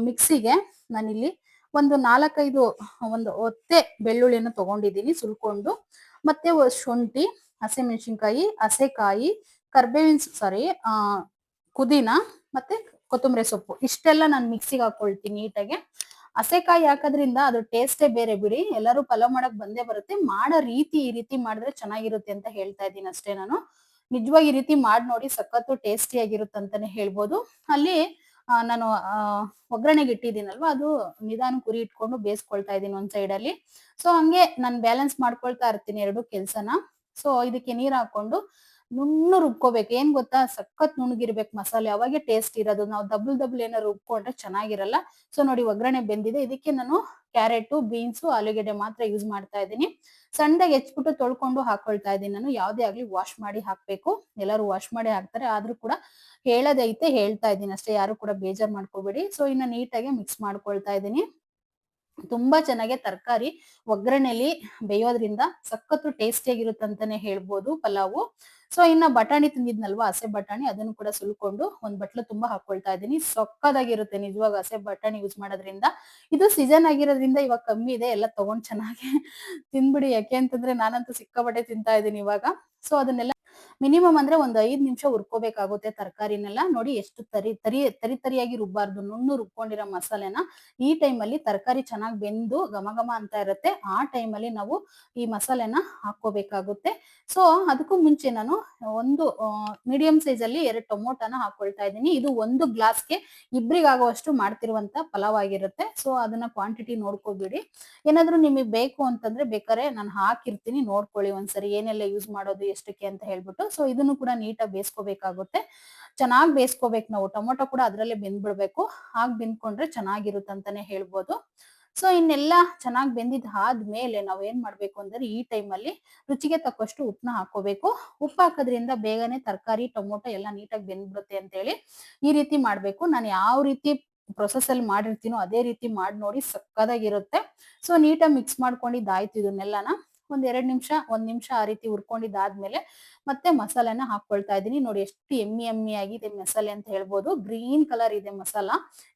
A: ಮಿಕ್ಸಿಗೆ ನಾನಿಲ್ಲಿ ಒಂದು ನಾಲ್ಕೈದು ಒಂದು ಒತ್ತೆ ಬೆಳ್ಳುಳ್ಳಿಯನ್ನು ತಗೊಂಡಿದ್ದೀನಿ ಸುಲ್ಕೊಂಡು. ಮತ್ತೆ ಶುಂಠಿ, ಹಸಿಮೆಣಸಿನ್ಕಾಯಿ, ಹಸೆಕಾಯಿ ಕರ್ಬೇವಿನ ಸಾರಿ ಆ, ಪುದೀನ ಮತ್ತೆ ಕೊತ್ತಂಬರಿ ಸೊಪ್ಪು. ಇಷ್ಟೆಲ್ಲ ನಾನು ಮಿಕ್ಸಿಗೆ ಹಾಕೊಳ್ತೀನಿ ನೀಟಾಗೆ. ಹಸೆಕಾಯಿ ಹಾಕೋದ್ರಿಂದ ಅದು ಟೇಸ್ಟೇ ಬೇರೆ ಬಿಡಿ. ಎಲ್ಲರೂ ಪಲಾವ್ ಮಾಡಕ್ ಬಂದೇ ಬರುತ್ತೆ. ಮಾಡೋ ರೀತಿ ಈ ರೀತಿ ಮಾಡಿದ್ರೆ ಚೆನ್ನಾಗಿರುತ್ತೆ ಅಂತ ಹೇಳ್ತಾ ಇದ್ದೀನಿ ಅಷ್ಟೇ ನಾನು. ನಿಜವಾಗಿ ಈ ರೀತಿ ಮಾಡಿ ನೋಡಿ ಸಖತ್ತು ಟೇಸ್ಟಿ ಆಗಿರುತ್ತೆ ಅಂತಾನೆ ಹೇಳ್ಬೋದು. ಅಲ್ಲಿ ನಾನು ಒಗ್ಗರಣೆಗೆ ಇಟ್ಟಿದ್ದೀನಲ್ವಾ, ಅದು ನಿಧಾನ ಕುರಿ ಇಟ್ಕೊಂಡು ಬೇಸ್ಕೊಳ್ತಾ ಇದ್ದೀನಿ ಒಂದ್ ಸೈಡ್ ಅಲ್ಲಿ. ಸೊ ಹಂಗೆ ನಾನು ಬ್ಯಾಲೆನ್ಸ್ ಮಾಡ್ಕೊಳ್ತಾ ಇರ್ತೀನಿ ಎರಡು ಕೆಲ್ಸನ. ಸೊ ಇದಕ್ಕೆ ನೀರ್ ಹಾಕೊಂಡು ನುಣ್ಣು ರುಬ್ಕೋಬೇಕು. ಏನ್ ಗೊತ್ತಾ? ಸಖತ್ ನುಣ್ಣಗಿರ್ಬೇಕು ಮಸಾಲೆ. ಅವಾಗೆ ಟೇಸ್ಟ್ ಇರೋದು. ನಾವು ಡಬ್ಲ್ ಡಬ್ಲ್ ಏನಾರು ರುಬ್ಕೊಂಡ್ರೆ ಚೆನ್ನಾಗಿರಲ್ಲ. ಸೊ ನೋಡಿ ಒಗ್ಗರಣೆ ಬೆಂದಿದೆ. ಇದಕ್ಕೆ ನಾನು ಕ್ಯಾರೆಟ್, ಬೀನ್ಸ್, ಆಲೂಗೆಡ್ಡೆ ಮಾತ್ರ ಯೂಸ್ ಮಾಡ್ತಾ ಇದ್ದೀನಿ. ಸಣ್ಣದಾಗಿ ಹೆಚ್ಬಿಟ್ಟು ತೊಳ್ಕೊಂಡು ಹಾಕೊಳ್ತಾ ಇದ್ದೀನಿ ನಾನು. ಯಾವ್ದೇ ಆಗ್ಲಿ ವಾಶ್ ಮಾಡಿ ಹಾಕ್ಬೇಕು. ಎಲ್ಲರೂ ವಾಶ್ ಮಾಡಿ ಹಾಕ್ತಾರೆ. ಆದ್ರೂ ಕೂಡ ಹೇಳೋದೈತೆ, ಹೇಳ್ತಾ ಇದ್ದೀನಿ ಅಷ್ಟೇ. ಯಾರು ಕೂಡ ಬೇಜಾರ್ ಮಾಡ್ಕೋಬೇಡಿ. ಸೊ ಇನ್ನ ನೀಟಾಗಿ ಮಿಕ್ಸ್ ಮಾಡ್ಕೊಳ್ತಾ ಇದ್ದೀನಿ. ತುಂಬಾ ಚೆನ್ನಾಗಿ ತರಕಾರಿ ಒಗ್ಗರಣೆಲಿ ಬೇಯೋದ್ರಿಂದ ಸಖತ್ತು ಟೇಸ್ಟಿಯಾಗಿರುತ್ತೆ ಅಂತಾನೆ ಹೇಳ್ಬೋದು ಪಲಾವು. ಸೊ, ಇನ್ನ ಬಟಾಣಿ ತಿಂದಿದ್ನಲ್ವಾ, ಹಸೆ ಬಟಾಣಿ, ಅದನ್ನು ಕೂಡ ಸುಲ್ಕೊಂಡು ಒಂದ್ ಬಟ್ಲು ತುಂಬಾ ಹಾಕೊಳ್ತಾ ಇದ್ದೀನಿ. ಸೊಕ್ಕದಾಗಿರುತ್ತೆ ನಿಜವಾಗ ಹಸೆ ಬಟಾಣಿ ಯೂಸ್ ಮಾಡೋದ್ರಿಂದ. ಇದು ಸೀಸನ್ ಆಗಿರೋದ್ರಿಂದ ಇವಾಗ ಕಮ್ಮಿ ಇದೆ, ಎಲ್ಲ ತಗೊಂಡ್ ಚೆನ್ನಾಗಿ ತಿನ್ಬಿಡಿ. ಯಾಕೆ ಅಂತಂದ್ರೆ ನಾನಂತೂ ಸಿಕ್ಕಾಪಟ್ಟೆ ತಿಂತಾ ಇದ್ದೀನಿ ಇವಾಗ. ಸೊ ಅದನ್ನೆಲ್ಲ ಮಿನಿಮಮ್ ಅಂದ್ರೆ ಒಂದ್ ಐದ್ ನಿಮಿಷ ಹುರ್ಕೋಬೇಕಾಗುತ್ತೆ ತರಕಾರಿನೆಲ್ಲ. ನೋಡಿ ಎಷ್ಟು ತರಿ ತರಿ ತರಿ ತರಿಯಾಗಿ ರುಬ್ಬಾರ್ದು. ನುಣ್ಣು ರುಬ್ಕೊಂಡಿರೋ ಮಸಾಲೆನ ಈ ಟೈಮ್ ಅಲ್ಲಿ ತರಕಾರಿ ಚೆನ್ನಾಗಿ ಬೆಂದು ಘಮ ಘಮ ಅಂತ ಇರುತ್ತೆ. ಆ ಟೈಮ್ ಅಲ್ಲಿ ನಾವು ಈ ಮಸಾಲೆನ ಹಾಕೋಬೇಕಾಗುತ್ತೆ ಸೊ ಅದಕ್ಕೂ ಮುಂಚೆ ನಾನು ಒಂದು ಮೀಡಿಯಂ ಸೈಜ್ ಅಲ್ಲಿ ಎರಡು ಟೊಮೊಟೊನ ಹಾಕೊಳ್ತಾ ಇದ್ದೀನಿ. ಇದು ಒಂದು ಗ್ಲಾಸ್ಗೆ ಇಬ್ಬರಿಗಾಗುವಷ್ಟು ಮಾಡ್ತಿರುವಂತ ಪಲಾವ್ ಆಗಿರುತ್ತೆ ಸೊ ಅದನ್ನ ಕ್ವಾಂಟಿಟಿ ನೋಡ್ಕೋಬಿಡಿ. ಏನಾದ್ರೂ ನಿಮಗೆ ಬೇಕು ಅಂತಂದ್ರೆ ಬೇಕಾದ್ರೆ ನಾನು ಹಾಕಿರ್ತೀನಿ. ನೋಡ್ಕೊಳ್ಳಿ ಒಂದ್ಸರಿ ಏನೆಲ್ಲ ಯೂಸ್ ಮಾಡೋದು, ಎಷ್ಟಕ್ಕೆ ಅಂತ ಹೇಳ್ಬಿಟ್ಟು. ಸೊ ಇದನ್ನು ಕೂಡ ನೀಟಾಗಿ ಬೇಯಿಸ್ಕೋಬೇಕಾಗುತ್ತೆ. ಚೆನ್ನಾಗಿ ಬೇಯಿಸ್ಕೋಬೇಕು ನಾವು. ಟೊಮೊಟೊ ಕೂಡ ಅದ್ರಲ್ಲೇ ಬೆಂದ್ಬಿಡ್ಬೇಕು. ಹಾಗೆ ಬೆಂದ್ಕೊಂಡ್ರೆ ಚೆನ್ನಾಗಿರುತ್ತೆ ಅಂತಾನೆ ಹೇಳ್ಬೋದು. ಸೊ ಇನ್ನೆಲ್ಲ ಚೆನ್ನಾಗಿ ಬೆಂದಿದ್ ಆದ್ಮೇಲೆ ನಾವ್ ಏನ್ ಮಾಡ್ಬೇಕು ಅಂದ್ರೆ, ಈ ಟೈಮ್ ಅಲ್ಲಿ ರುಚಿಗೆ ತಕ್ಕಷ್ಟು ಉಪ್ಪನ್ನ ಹಾಕೋಬೇಕು ಉಪ್ಪು ಹಾಕೋದ್ರಿಂದ ಬೇಗನೆ ತರಕಾರಿ, ಟೊಮೊಟೊ ಎಲ್ಲ ನೀಟಾಗಿ ಬೆಂದ್ಬಿಡುತ್ತೆ ಅಂತ ಹೇಳಿ ಈ ರೀತಿ ಮಾಡ್ಬೇಕು. ನಾನು ಯಾವ ರೀತಿ ಪ್ರೊಸೆಸ್ ಅಲ್ಲಿ ಮಾಡಿರ್ತೀನೋ ಅದೇ ರೀತಿ ಮಾಡಿ ನೋಡಿ ಸಕ್ಕದಾಗಿರುತ್ತೆ ಸೊ ನೀಟಾಗಿ ಮಿಕ್ಸ್ ಮಾಡ್ಕೊಂಡಿದ್ದಾಯ್ತು ಇದನ್ನೆಲ್ಲನ. ಒಂದ್ ಎರಡ್ ನಿಮಿಷ, ಒಂದ್ ನಿಮಿಷ ಆ ರೀತಿ ಹುರ್ಕೊಂಡಿದ್ದಾದ್ಮೇಲೆ ಮತ್ತೆ ಮಸಾಲೆನ ಹಾಕೊಳ್ತಾ ಇದ್ದೀನಿ. ನೋಡಿ ಎಷ್ಟು ಎಮ್ಮಿ ಎಮ್ಮಿ ಆಗಿದೆ ಮಸಾಲೆ ಅಂತ ಹೇಳ್ಬೋದು. ಗ್ರೀನ್ ಕಲರ್ ಇದೆ ಮಸಾಲ.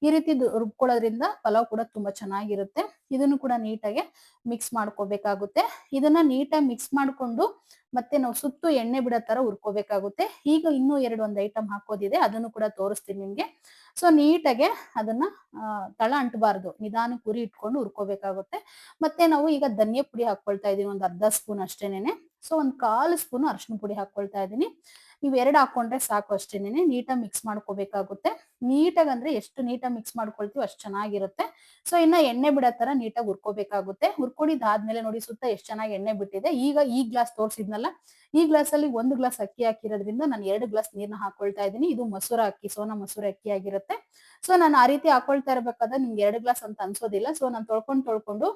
A: ಈ ರೀತಿ ರುಬ್ಕೊಳ್ಳೋದ್ರಿಂದ ಪಲಾವ್ ಕೂಡ ತುಂಬಾ ಚೆನ್ನಾಗಿರುತ್ತೆ. ಇದನ್ನು ಕೂಡ ನೀಟಾಗಿ ಮಿಕ್ಸ್ ಮಾಡ್ಕೋಬೇಕಾಗುತ್ತೆ. ಇದನ್ನ ನೀಟಾಗಿ ಮಿಕ್ಸ್ ಮಾಡ್ಕೊಂಡು ಮತ್ತೆ ನಾವು ಸುತ್ತು ಎಣ್ಣೆ ಬಿಡೋ ತರ ಹುರ್ಕೋಬೇಕಾಗುತ್ತೆ. ಈಗ ಇನ್ನೂ ಎರಡು, ಒಂದು ಐಟಮ್ ಹಾಕೋದಿದೆ ಅದನ್ನು ಕೂಡ ತೋರಿಸ್ತೀನಿ ನಿಮ್ಗೆ. ಸೊ ನೀಟಾಗೆ ಅದನ್ನ ತಳ ಅಂಟಬಾರ್ದು. ನಿಧಾನ ಕುರಿ ಇಟ್ಕೊಂಡು ಹುರ್ಕೋಬೇಕಾಗುತ್ತೆ. ಮತ್ತೆ ನಾವು ಈಗ ಧನಿಯಾ ಪುಡಿ ಹಾಕೊಳ್ತಾ ಇದೀವಿ ಒಂದು ಅರ್ಧ ಸ್ಪೂನ್ ಅಷ್ಟೇನೆ ಸೊ ಒಂದು ಕಾಲು ಸ್ಪೂನ್ ಅರ್ಶಿನ ಪುಡಿ ಹಾಕೊಳ್ತಾ ಇದ್ದೀನಿ ಇವ್ ಎರಡು ಹಾಕೊಂಡ್ರೆ ಸಾಕು ಅಷ್ಟೇನೆ ನೀಟಾಗಿ ಮಿಕ್ಸ್ ಮಾಡ್ಕೋಬೇಕಾಗುತ್ತೆ. ನೀಟಾಗಿ ಅಂದ್ರೆ ಎಷ್ಟು ನೀಟಾಗಿ ಮಿಕ್ಸ್ ಮಾಡ್ಕೊಳ್ತೀವಿ ಅಷ್ಟು ಚೆನ್ನಾಗಿರುತ್ತೆ. ಸೊ ಇನ್ನ ಎಣ್ಣೆ ಬಿಡೋ ತರ ನೀಟಾಗಿ ಹುರ್ಕೋಬೇಕಾಗುತ್ತೆ. ಹುರ್ಕೊಂಡಿದ್ದಾದ್ಮೇಲೆ ನೋಡಿ ಸುತ್ತ ಎಷ್ಟು ಚೆನ್ನಾಗಿ ಎಣ್ಣೆ ಬಿಟ್ಟಿದೆ. ಈಗ ಈ ಗ್ಲಾಸ್ ತೋರಿಸಿದ್ನಲ್ಲ, ಈ ಗ್ಲಾಸ್ ಅಲ್ಲಿ ಒಂದು ಗ್ಲಾಸ್ ಅಕ್ಕಿ ಹಾಕಿರೋದ್ರಿಂದ ನಾನು ಎರಡು ಗ್ಲಾಸ್ ನೀರ್ನ ಹಾಕೊಳ್ತಾ ಇದ್ದೀನಿ. ಇದು ಮಸೂರ ಅಕ್ಕಿ, ಸೋನಾ ಮಸೂರ ಅಕ್ಕಿ ಆಗಿರುತ್ತೆ. ಸೊ ನಾನು ಆ ರೀತಿ ಹಾಕೊಳ್ತಾ ಇರ್ಬೇಕಾದ್ರೆ ನಿಮ್ಗೆ ಎರಡು ಗ್ಲಾಸ್ ಅಂತ ಅನ್ಸೋದಿಲ್ಲ. ಸೊ ನಾನು ತೊಳ್ಕೊಂಡು ತೊಳ್ಕೊಂಡು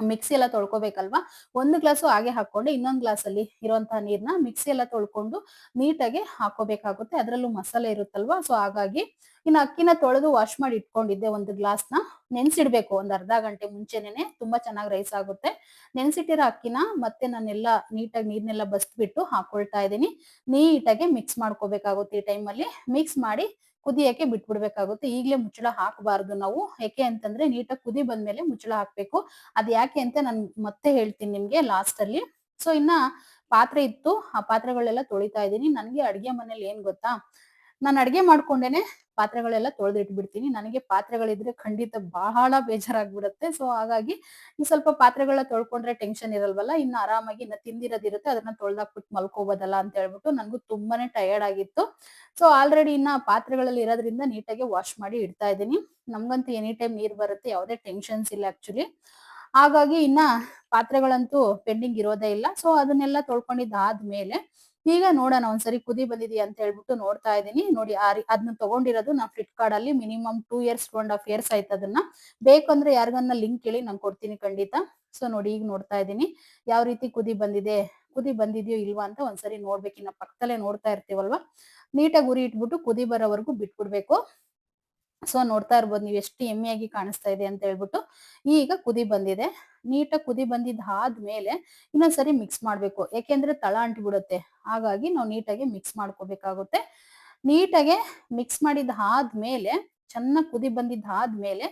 A: ಮಿಕ್ಸಿ ಎಲ್ಲ ತೊಳ್ಕೊಬೇಕಲ್ವಾ? ಒಂದು ಗ್ಲಾಸು ಹಾಗೆ ಹಾಕೊಂಡು ಇನ್ನೊಂದು ಗ್ಲಾಸ್ ಅಲ್ಲಿ ಇರುವಂತಹ ನೀರ್ನ ಮಿಕ್ಸಿ ಎಲ್ಲ ತೊಳ್ಕೊಂಡು ನೀಟಾಗಿ ಹಾಕೋಬೇಕಾಗುತ್ತೆ ಅದರಲ್ಲೂ ಮಸಾಲೆ ಇರುತ್ತಲ್ವಾ? ಸೊ ಹಾಗಾಗಿ ಇನ್ನು ಅಕ್ಕಿನ ತೊಳೆದು ವಾಶ್ ಮಾಡಿ ಇಟ್ಕೊಂಡಿದ್ದೆ ಒಂದು ಗ್ಲಾಸ್ನ. ನೆನ್ಸಿಡ್ಬೇಕು, ಒಂದ್ ಅರ್ಧ ಗಂಟೆ ಮುಂಚೆನೆ ತುಂಬಾ ಚೆನ್ನಾಗಿ ರೈಸ್ ಆಗುತ್ತೆ. ನೆನ್ಸಿಟ್ಟಿರೋ ಅಕ್ಕಿನ ಮತ್ತೆ ನಾನೆಲ್ಲ ನೀಟಾಗಿ ನೀರ್ನೆಲ್ಲ ಬಸ್ಬಿಟ್ಟು ಹಾಕೊಳ್ತಾ ಇದ್ದೀನಿ. ನೀಟಾಗಿ ಮಿಕ್ಸ್ ಮಾಡ್ಕೋಬೇಕಾಗುತ್ತೆ ಈ ಟೈಮಲ್ಲಿ ಮಿಕ್ಸ್ ಮಾಡಿ ಕುದಿಯಕ್ಕೆ ಬಿಟ್ಬಿಡ್ಬೇಕಾಗುತ್ತೆ? ಈಗಲೇ ಮುಚ್ಚಳ ಹಾಕಬಾರ್ದು ನಾವು. ಯಾಕೆ ಅಂತಂದ್ರೆ ನೀಟಾಗಿ ಕುದಿ ಬಂದ್ಮೇಲೆ ಮುಚ್ಚಳ ಹಾಕ್ಬೇಕು. ಅದ್ ಯಾಕೆ ಅಂತ ನಾನು ಮತ್ತೆ ಹೇಳ್ತೀನಿ ನಿಮ್ಗೆ ಲಾಸ್ಟ್ ಅಲ್ಲಿ. ಸೊ ಇನ್ನ ಪಾತ್ರೆ ಇತ್ತು. ಆ ಪಾತ್ರೆಗಳೆಲ್ಲ ತೊಳಿತಾ ಇದ್ದೀನಿ. ನನ್ಗೆ ಅಡ್ಗೆ ಮನೇಲಿ ಏನ್ ಗೊತ್ತಾ? ನಾನು ಅಡ್ಗೆ ಮಾಡ್ಕೊಂಡೇನೆ ಪಾತ್ರೆಗಳೆಲ್ಲ ತೊಳೆದಿಟ್ಬಿಡ್ತೀನಿ. ನನಗೆ ಪಾತ್ರೆಗಳಿದ್ರೆ ಖಂಡಿತ ಬಹಳ ಬೇಜಾರಾಗ್ಬಿಡುತ್ತೆ. ಸೊ ಹಾಗಾಗಿ ಇನ್ ಸ್ವಲ್ಪ ಪಾತ್ರೆಗಳ ತೊಳ್ಕೊಂಡ್ರೆ ಟೆನ್ಷನ್ ಇರಲ್ವಲ್ಲ, ಇನ್ನು ಆರಾಮಾಗಿ ಇನ್ನ ತಿಂದಿರೋದಿರುತ್ತೆ, ಅದನ್ನ ತೊಳ್ದಾಕ್ಬಿಟ್ಟು ಮಲ್ಕೋಬೋದಲ್ಲ ಅಂತ ಹೇಳ್ಬಿಟ್ಟು ನನಗೂ ತುಂಬಾನೇ ಟಯರ್ಡ್ ಆಗಿತ್ತು. ಸೊ ಆಲ್ರೆಡಿ ಇನ್ನ ಪಾತ್ರೆಗಳಲ್ಲಿ ಇರೋದ್ರಿಂದ ನೀಟಾಗಿ ವಾಶ್ ಮಾಡಿ ಇಡ್ತಾ ಇದ್ದೀನಿ. ನಮ್ಗಂತೂ ಎನಿ ಟೈಮ್ ನೀರ್ ಬರುತ್ತೆ, ಯಾವುದೇ ಟೆನ್ಷನ್ಸ್ ಇಲ್ಲ ಆಕ್ಚುಲಿ ಹಾಗಾಗಿ ಇನ್ನ ಪಾತ್ರೆಗಳಂತೂ ಪೆಂಡಿಂಗ್ ಇರೋದೇ ಇಲ್ಲ. ಸೊ ಅದನ್ನೆಲ್ಲ ತೊಳ್ಕೊಂಡಿದ್ದಾದ್ಮೇಲೆ ಈಗ ನೋಡೋಣ, ಒಂದ್ಸರಿ ಕುದಿ ಬಂದಿದೀಯ ಅಂತ ಹೇಳ್ಬಿಟ್ಟು ನೋಡ್ತಾ ಇದ್ದೀನಿ. ನೋಡಿ, ಆ ಅದನ್ನ ತಗೊಂಡಿರೋದು ನಾ ಫ್ಲಿಪ್ಕಾರ್ಟ್ ಅಲ್ಲಿ minimum two years two and half years ಆಯ್ತು ಅದನ್ನ. ಬೇಕಂದ್ರೆ ಯಾರಿಗನ್ನ ಲಿಂಕ್ ಹೇಳಿ ನಾನು ಕೊಡ್ತೀನಿ ಖಂಡಿತ. ಸೊ ನೋಡಿ, ಈಗ ನೋಡ್ತಾ ಇದ್ದೀನಿ. ಯಾವ ರೀತಿ ಕುದಿ ಬಂದಿದೆ, ಕುದಿ ಬಂದಿದೆಯೋ ಇಲ್ವಾ ಅಂತ ಒಂದ್ಸರಿ ನೋಡ್ಬೇಕಿನ್ನ ಪಕ್ಕದಲ್ಲೇ ನೋಡ್ತಾ ಇರ್ತೀವಲ್ವಾ? ನೀಟಾಗಿ ಉರಿ ಇಟ್ಬಿಟ್ಟು ಕುದಿ ಬರೋವರೆಗೂ ಬಿಟ್ಬಿಡ್ಬೇಕು. ಸೊ ನೋಡ್ತಾ ಇರ್ಬೋದು ನೀವು ಎಷ್ಟು ಎಮ್ಮೆಯಾಗಿ ಕಾಣಿಸ್ತಾ ಇದೆ ಅಂತ ಹೇಳ್ಬಿಟ್ಟು. ಈಗ ಕುದಿ ಬಂದಿದೆ. ನೀಟಾಗಿ ಕುದಿ ಬಂದಿದ್ದಾದ್ಮೇಲೆ ಇನ್ನೊಂದ್ಸರಿ ಮಿಕ್ಸ್ ಮಾಡ್ಬೇಕು. ಯಾಕೆಂದ್ರೆ ತಳ ಅಂಟಿಬಿಡುತ್ತೆ. ಹಾಗಾಗಿ ನಾವು ನೀಟಾಗಿ ಮಿಕ್ಸ್ ಮಾಡ್ಕೋಬೇಕಾಗುತ್ತೆ. ನೀಟಾಗೆ ಮಿಕ್ಸ್ ಮಾಡಿದ ಆದ್ಮೇಲೆ, ಚೆನ್ನಾಗಿ ಕುದಿ ಬಂದಿದ್ದಾದ್ಮೇಲೆ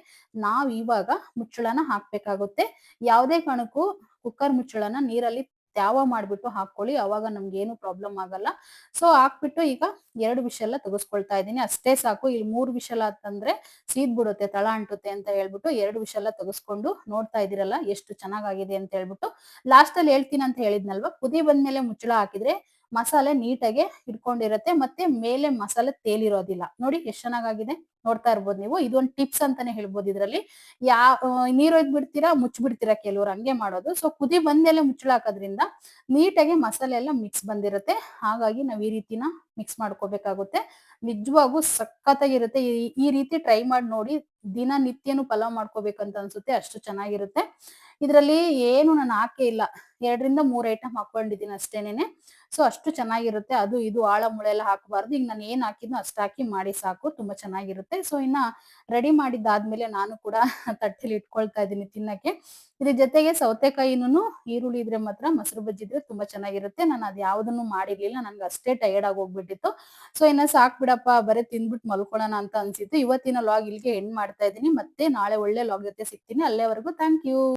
A: ನಾವು ಇವಾಗ ಮುಚ್ಚಳನ ಹಾಕ್ಬೇಕಾಗುತ್ತೆ. ಯಾವುದೇ ಕಾರಣಕ್ಕೂ ಕುಕ್ಕರ್ ಮುಚ್ಚಳನ ನೀರಲ್ಲಿ ತ್ಯಾವ ಮಾಡ್ಬಿಟ್ಟು ಹಾಕೊಳ್ಳಿ ಅವಾಗ ನಮ್ಗೆ ಏನು ಪ್ರಾಬ್ಲಮ್ ಆಗಲ್ಲ. ಸೊ ಹಾಕ್ಬಿಟ್ಟು ಈಗ ಎರಡು ವಿಷಲ ತೆಗೆಸ್ಕೊಳ್ತಾ ಇದ್ದೀನಿ. ಅಷ್ಟೇ ಸಾಕು. ಇಲ್ಲಿ ಮೂರು ವಿಷಲ ಅಂತಂದ್ರೆ ಸೀದ್ ಬಿಡುತ್ತೆ, ತಳ ಅಂಟುತ್ತೆ ಅಂತ ಹೇಳ್ಬಿಟ್ಟು ಎರಡು ವಿಷಲ ತೆಗೆಸ್ಕೊಂಡು ನೋಡ್ತಾ ಇದೀರಲ್ಲ ಎಷ್ಟು ಚೆನ್ನಾಗಾಗಿದೆ ಅಂತ ಹೇಳ್ಬಿಟ್ಟು. ಲಾಸ್ಟ್ ಅಲ್ಲಿ ಹೇಳ್ತೀನಿ ಅಂತ ಹೇಳಿದ್ನಲ್ವಾ? ಕುದಿ ಬಂದ್ಮೇಲೆ ಮುಚ್ಚಳ ಹಾಕಿದ್ರೆ ಮಸಾಲೆ ನೀಟಾಗಿ ಹಿಡ್ಕೊಂಡಿರತ್ತೆ ಮತ್ತೆ ಮೇಲೆ ಮಸಾಲೆ ತೇಲಿರೋದಿಲ್ಲ. ನೋಡಿ ಎಷ್ಟು ಚೆನ್ನಾಗಾಗಿದೆ. ನೋಡ್ತಾ ಇರ್ಬೋದು ನೀವು. ಇದೊಂದು ಟಿಪ್ಸ್ ಅಂತಾನೆ ಹೇಳ್ಬೋದು ಇದರಲ್ಲಿ. ಯಾ ನೀರ್ ಒಯ್ದ್ ಬಿಡ್ತೀರಾ ಮುಚ್ಚಿಬಿಡ್ತೀರಾ ಕೆಲವರು? ಹಂಗೆ ಮಾಡೋದು. ಸೊ ಕುದಿ ಬಂದ್ಮೇಲೆ ಮುಚ್ಚಳ ಹಾಕೋದ್ರಿಂದ ನೀಟಾಗಿ ಮಸಾಲೆ ಎಲ್ಲ ಮಿಕ್ಸ್ ಬಂದಿರುತ್ತೆ. ಹಾಗಾಗಿ ನಾವು ಈ ರೀತಿನ ಮಿಕ್ಸ್ ಮಾಡ್ಕೋಬೇಕಾಗುತ್ತೆ. ನಿಜವಾಗೂ ಸಖತ್ತಾಗಿರುತ್ತೆ. ಈ- ಈ ರೀತಿ ಟ್ರೈ ಮಾಡಿ ನೋಡಿ ದಿನ ನಿತ್ಯನೂ ಪಲಾವ್ ಮಾಡ್ಕೋಬೇಕಂತ ಅನ್ಸುತ್ತೆ. ಅಷ್ಟು ಚೆನ್ನಾಗಿರುತ್ತೆ. ಇದರಲ್ಲಿ ಏನು ನಾನು ಹಾಕೇ ಇಲ್ಲ. ಎರಡರಿಂದ ಮೂರು ಐಟಮ್ ಹಾಕೊಂಡಿದ್ದೀನಿ ಅಷ್ಟೇನೆ ಸೊ ಅಷ್ಟು ಚೆನ್ನಾಗಿರುತ್ತೆ. ಅದು, ಇದು ಆಳ ಮುಳೆ ಎಲ್ಲ ಹಾಕಬಾರ್ದು. ಈಗ ನಾನು ಏನ್ ಹಾಕಿದ್ನೋ ಅಷ್ಟು ಹಾಕಿ ಮಾಡಿ ಸಾಕು. ತುಂಬಾ ಚೆನ್ನಾಗಿರುತ್ತೆ. ಸೊ ಇನ್ನ ರೆಡಿ ಮಾಡಿದ್ದಾದ್ಮೇಲೆ ನಾನು ಕೂಡ <laughs> ತಟ್ಟೆಲಿ ಇಟ್ಕೊಳ್ತಾ ಇದ್ದೀನಿ ತಿನ್ನಕ್ಕೆ. ಇದ್ರ ಜೊತೆಗೆ ಸೌತೆಕಾಯಿನೂ ಈರುಳ್ಳಿ ಇದ್ರೆ ಮಾತ್ರ ಮೊಸರು ಬಜ್ಜಿ ಇದ್ರೆ ತುಂಬಾ ಚೆನ್ನಾಗಿರುತ್ತೆ. ನಾನು ಅದ್ ಯಾವ್ದನ್ನು ಮಾಡಿರ್ಲಿಲ್ಲ. ನನ್ಗೆ ಅಷ್ಟೇ ಟಯರ್ಡ್ ಆಗಿ ಹೋಗ್ಬಿಟ್ಟಿತ್ತು. ಸೊ ಇನ್ನ ಸಾಕ್ ಬಿಡಪ್ಪ, ಬರೀ ತಿಂದ್ಬಿಟ್ಟು ಮಲ್ಕೊಳ್ಳೋಣ ಅಂತ ಅನ್ಸಿತ್ತು. ಇವತ್ತಿನ ಲಾಗ್ ಇಲ್ಲಿಗೆ ಎಂಡ್ ಮಾಡ್ತಾ ಇದ್ದೀನಿ. ಮತ್ತೆ ನಾಳೆ ಒಳ್ಳೆ ಲಾಗ್ ಜೊತೆ ಸಿಗ್ತೀನಿ. ಅಲ್ಲೇವರೆಗೂ ಥ್ಯಾಂಕ್ ಯು